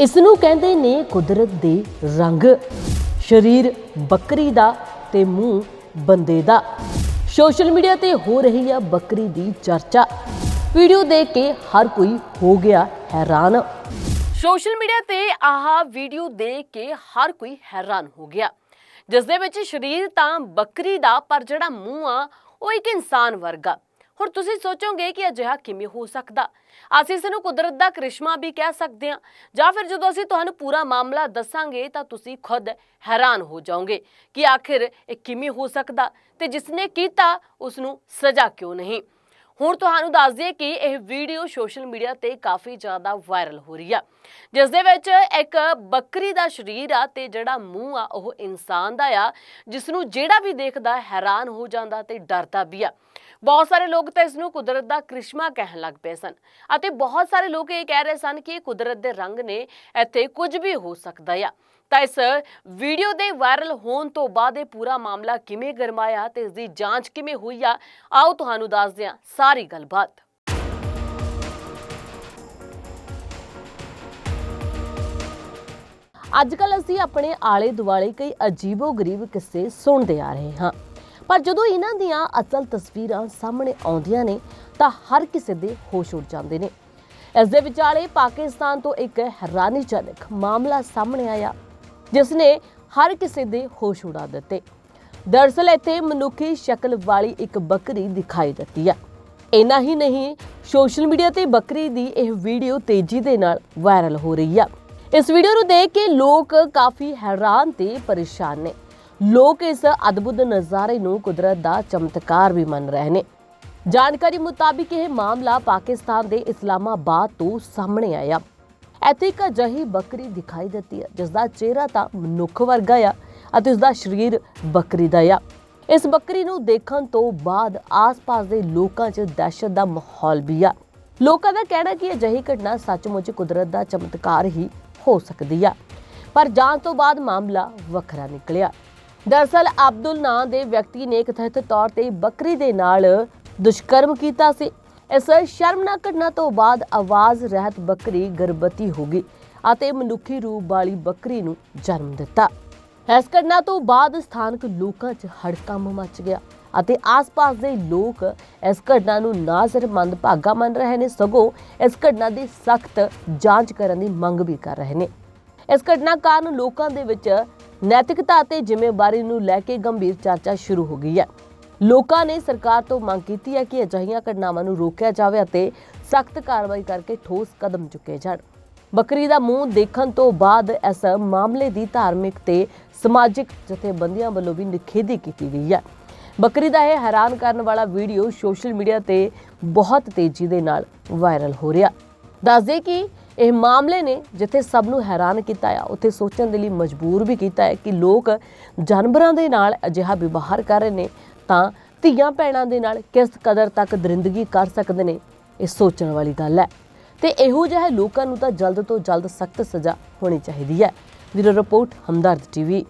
ਇਸ ਨੂੰ ਕਹਿੰਦੇ ਨੇ ਕੁਦਰਤ ਦੇ ਰੰਗ। ਸਰੀਰ ਬੱਕਰੀ ਦਾ ਤੇ ਮੂੰਹ ਬੰਦੇ ਦਾ। ਸੋਸ਼ਲ ਮੀਡੀਆ ਤੇ ਹੋ ਰਹੀ ਆ ਬੱਕਰੀ ਦੀ ਚਰਚਾ। ਵੀਡੀਓ ਦੇਖ ਕੇ ਹਰ ਕੋਈ ਹੋ ਗਿਆ ਹੈਰਾਨ। ਸੋਸ਼ਲ ਮੀਡੀਆ ਤੇ ਆਹ ਵੀਡੀਓ ਦੇਖ ਕੇ ਹਰ ਕੋਈ ਹੈਰਾਨ ਹੋ ਗਿਆ। ਜਿਸ ਦੇ ਵਿੱਚ ਸਰੀਰ ਤਾਂ ਬੱਕਰੀ ਦਾ ਪਰ ਜਿਹੜਾ ਮੂੰਹ ਆ, ਉਹ ਇੱਕ ਇਨਸਾਨ ਵਰਗਾ। ਹੁਣ ਤੁਸੀਂ ਸੋਚੋਗੇ ਕਿ ਅਜਿਹਾ ਕਿਵੇਂ ਹੋ ਸਕਦਾ? ਅਸੀਂ ਇਸ ਨੂੰ ਕੁਦਰਤ ਦਾ ਕ੍ਰਿਸ਼ਮਾ ਵੀ ਕਹਿ ਸਕਦੇ ਹਾਂ। ਜਾਂ ਫਿਰ ਜਦੋਂ ਅਸੀਂ ਤੁਹਾਨੂੰ ਪੂਰਾ ਮਾਮਲਾ ਦੱਸਾਂਗੇ ਤਾਂ ਤੁਸੀਂ ਖੁਦ ਹੈਰਾਨ ਹੋ ਜਾਓਗੇ ਕਿ ਆਖਿਰ ਇਹ ਕਿਵੇਂ ਹੋ ਸਕਦਾ ਤੇ ਜਿਸਨੇ ਕੀਤਾ ਉਸ ਨੂੰ ਸਜ਼ਾ ਕਿਉਂ ਨਹੀਂ? ਹੁਣ ਤੁਹਾਨੂੰ ਦੱਸ ਦਈਏ ਕਿ ਇਹ ਵੀਡੀਓ ਸੋਸ਼ਲ ਮੀਡੀਆ ਤੇ ਕਾਫੀ ਜ਼ਿਆਦਾ ਵਾਇਰਲ ਹੋ ਰਹੀ ਆ। ਜਿਸ ਦੇ ਵਿੱਚ ਇੱਕ ਬੱਕਰੀ ਦਾ ਸਰੀਰ ਆ ਤੇ ਜਿਹੜਾ ਮੂੰਹ ਆ, ਉਹ ਇਨਸਾਨ ਦਾ ਆ ਜਿਸ ਨੂੰ ਜਿਹੜਾ ਵੀ ਦੇਖਦਾ ਹੈਰਾਨ ਹੋ ਜਾਂਦਾ ਤੇ ਡਰਦਾ ਵੀ ਆ। ਬਹੁਤ ਸਾਰੇ ਲੋਕ ਤਾਂ ਇਸ ਨੂੰ ਕੁਦਰਤ ਦਾ ਕ੍ਰਿਸ਼ਮਾ ਕਹਿਣ ਲੱਗ ਪਏ ਸਨ ਅਤੇ ਬਹੁਤ ਸਾਰੇ ਲੋਕ ਇਹ ਕਹਿ ਰਹੇ ਸਨ ਕਿ ਇਹ ਕੁਦਰਤ ਦੇ ਰੰਗ ਨੇ, ਇੱਥੇ ਕੁਝ ਵੀ ਹੋ ਸਕਦਾ ਆ। ਤਾਂ ਇਸ ਵੀਡੀਓ ਦੇ ਵਾਇਰਲ ਹੋਣ ਤੋਂ ਬਾਅਦ ਇਹ ਪੂਰਾ ਮਾਮਲਾ ਕਿਵੇਂ ਗਰਮਾਇਆ ਤੇ ਇਸ ਦੀ ਜਾਂਚ ਕਿਵੇਂ ਹੋਈ ਆ, ਆਓ ਤੁਹਾਨੂੰ ਦੱਸਦੇ ਹਾਂ। ਸਾਰੀ ਗੱਲਬਾਤ। ਅੱਜ ਕੱਲ ਅਸੀਂ ਆਪਣੇ ਆਲੇ ਦੁਆਲੇ ਕਈ ਅਜੀਬੋ-ਗਰੀਬ ਕਿੱਸੇ ਸੁਣਦੇ ਆ ਰਹੇ ਹਾਂ। ਪਰ ਜਦੋਂ ਇਹਨਾਂ ਦੀਆਂ ਅਸਲ ਤਸਵੀਰਾਂ ਸਾਹਮਣੇ ਆਉਂਦੀਆਂ ਨੇ, ਤਾਂ ਹਰ ਕਿਸੇ ਦੇ ਹੋਸ਼ ਉੱਡ ਜਾਂਦੇ ਨੇ। ਇਸ ਦੇ ਵਿਚਾਲੇ ਪਾਕਿਸਤਾਨ ਤੋਂ ਇੱਕ ਹੈਰਾਨੀਜਨਕ ਮਾਮਲਾ ਸਾਹਮਣੇ ਆਇਆ। ਜਿਸ ਨੇ ਹਰ ਕਿਸੇ ਦੇ ਹੋਸ਼ ਉਡਾ ਦਿੱਤੇ। ਦਰਅਸਲ ਇੱਥੇ ਮਨੁੱਖੀ ਸ਼ਕਲ ਵਾਲੀ ਇੱਕ ਬੱਕਰੀ ਦਿਖਾਈ ਦਿੱਤੀ ਹੈ ਇੰਨਾ ਹੀ ਨਹੀਂ, ਸੋਸ਼ਲ ਮੀਡੀਆ ਤੇ ਬੱਕਰੀ ਦੀ ਇਹ ਵੀਡੀਓ ਤੇਜ਼ੀ ਦੇ ਨਾਲ ਵਾਇਰਲ ਹੋ ਰਹੀ ਹੈ ਇਸ ਵੀਡੀਓ ਨੂੰ ਦੇਖ ਕੇ ਲੋਕ ਕਾਫੀ ਹੈਰਾਨ ਤੇ ਪਰੇਸ਼ਾਨ ਨੇ। ਲੋਕ ਇਸ ਅਦਭੁਤ ਨਜ਼ਾਰੇ ਨੂੰ ਕੁਦਰਤ ਦਾ ਚਮਤਕਾਰ ਵੀ ਮੰਨ ਰਹੇ ਨੇ। ਜਾਣਕਾਰੀ ਮੁਤਾਬਿਕ ਇਹ ਮਾਮਲਾ ਪਾਕਿਸਤਾਨ ਦੇ ਇਸਲਾਮਾਬਾਦ ਤੋਂ ਸਾਹਮਣੇ ਆਇਆ। ਇੱਥੇ ਇੱਕ ਅਜਿਹੀ ਬੱਕਰੀ ਦਿਖਾਈ ਦਿੱਤੀ ਹੈ ਜਿਸ ਦਾ ਚਿਹਰਾ ਤਾਂ ਮਨੁੱਖ ਵਰਗਾ ਆ ਅਤੇ ਉਸ ਦਾ ਸਰੀਰ ਬੱਕਰੀ ਦਾ ਆ। ਇਸ ਬੱਕਰੀ ਨੂੰ ਦੇਖਣ ਤੋਂ ਬਾਅਦ ਆਸ-ਪਾਸ ਦੇ ਲੋਕਾਂ 'ਚ ਦਹਿਸ਼ਤ ਦਾ ਮਾਹੌਲ ਵੀ ਆ। ਲੋਕਾਂ ਦਾ ਕਹਿਣਾ ਕਿ ਅਜਿਹੀ ਘਟਨਾ ਸੱਚਮੁੱਚ ਕੁਦਰਤ ਦਾ ਚਮਤਕਾਰ ਹੀ ਹੋ ਸਕਦੀ ਆ। ਪਰ ਜਾਂਚ ਤੋਂ ਬਾਅਦ ਮਾਮਲਾ ਵੱਖਰਾ ਨਿਕਲਿਆ। ਦਰਅਸਲ, ਅਬਦੁਲ ਨਾਂ ਦੇ ਵਿਅਕਤੀ ਨੇ ਕਥਿਤ ਤੌਰ ਤੇ ਬੱਕਰੀ ਦੇ ਨਾਲ ਦੁਸ਼ਕਰਮ ਕੀਤਾ ਸੀ। ਇਸ ਸ਼ਰਮਨਾਕ ਘਟਨਾ ਤੋਂ ਬਾਅਦ ਆਵਾਜ਼ ਰਹਿਤ ਬੱਕਰੀ ਗਰਭਵਤੀ ਹੋ ਗਈ ਅਤੇ ਮਨੁੱਖੀ ਰੂਪ ਵਾਲੀ ਬੱਕਰੀ ਨੂੰ ਜਨਮ ਦਿੱਤਾ। ਇਸ ਘਟਨਾ ਤੋਂ ਬਾਅਦ ਸਥਾਨਕ ਲੋਕਾਂ 'ਚ ਹੜਕੰਪ ਮਚ ਗਿਆ ਅਤੇ ਆਸ-ਪਾਸ ਦੇ ਲੋਕ ਇਸ ਘਟਨਾ ਨੂੰ ਨਾ ਸਿਰਫ ਮੰਦਭਾਗਾ ਮੰਨ ਰਹੇ ਨੇ। ਸਗੋਂ ਇਸ ਘਟਨਾ ਦੀ ਸਖਤ ਜਾਂਚ ਕਰਨ ਦੀ ਮੰਗ ਵੀ ਕਰ ਰਹੇ ਨੇ। ਇਸ ਘਟਨਾ ਕਾਰਨ ਲੋਕਾਂ ਦੇ ਵਿੱਚ ਨੈਤਿਕਤਾ ਅਤੇ ਜ਼ਿੰਮੇਵਾਰੀ ਨੂੰ ਲੈ ਕੇ ਗੰਭੀਰ ਚਰਚਾ ਸ਼ੁਰੂ ਹੋ ਗਈ ਹੈ। ਲੋਕਾਂ ਨੇ ਸਰਕਾਰ ਤੋਂ ਮੰਗ ਕੀਤੀ ਹੈ ਕਿ ਅਜਿਹੀਆਂ ਘਟਨਾਵਾਂ ਨੂੰ ਰੋਕਿਆ ਜਾਵੇ ਅਤੇ ਸਖਤ ਕਾਰਵਾਈ ਕਰਕੇ ਠੋਸ ਕਦਮ ਚੁੱਕੇ ਜਾਣ। ਬੱਕਰੀ ਦਾ ਮੂੰਹ ਦੇਖਣ ਤੋਂ ਬਾਅਦ ਇਸ ਮਾਮਲੇ ਦੀ ਧਾਰਮਿਕ ਤੇ ਸਮਾਜਿਕ ਜਥੇਬੰਦੀਆਂ ਵੱਲੋਂ ਵੀ ਨਿਖੇਧੀ ਕੀਤੀ ਗਈ ਹੈ। ਬੱਕਰੀ ਦਾ ਇਹ ਹੈਰਾਨ ਕਰਨ ਵਾਲਾ ਵੀਡੀਓ ਸੋਸ਼ਲ ਮੀਡੀਆ ਤੇ ਬਹੁਤ ਤੇਜ਼ੀ ਦੇ ਨਾਲ ਵਾਇਰਲ ਹੋ ਰਿਹਾ। ਦੱਸਦੇ ਕਿ ਇਹ ਮਾਮਲੇ ਨੇ ਜਿੱਥੇ ਸਭ ਨੂੰ ਹੈਰਾਨ ਕੀਤਾ ਆ, ਉੱਥੇ ਸੋਚਣ ਦੇ ਲਈ ਮਜਬੂਰ ਵੀ ਕੀਤਾ ਹੈ ਕਿ ਲੋਕ ਜਾਨਵਰਾਂ ਦੇ ਨਾਲ ਅਜਿਹਾ ਵਿਵਹਾਰ ਕਰ ਰਹੇ ਨੇ ਤਾਂ ਧੀਆਂ ਭੈਣਾਂ ਦੇ ਨਾਲ ਕਿਸ ਕਦਰ ਤੱਕ ਦਰਿੰਦਗੀ ਕਰ ਸਕਦੇ ਨੇ, ਇਹ ਸੋਚਣ ਵਾਲੀ ਗੱਲ ਹੈ। ਤੇ ਇਹੋ ਜਿਹੇ ਲੋਕਾਂ ਨੂੰ ਤਾਂ ਜਲਦ ਤੋਂ ਜਲਦ ਸਖਤ ਸਜ਼ਾ ਹੋਣੀ ਚਾਹੀਦੀ ਹੈ। ਵੀਰੋ ਰਿਪੋਰਟ, ਹਮਦਰਦ ਟੀਵੀ।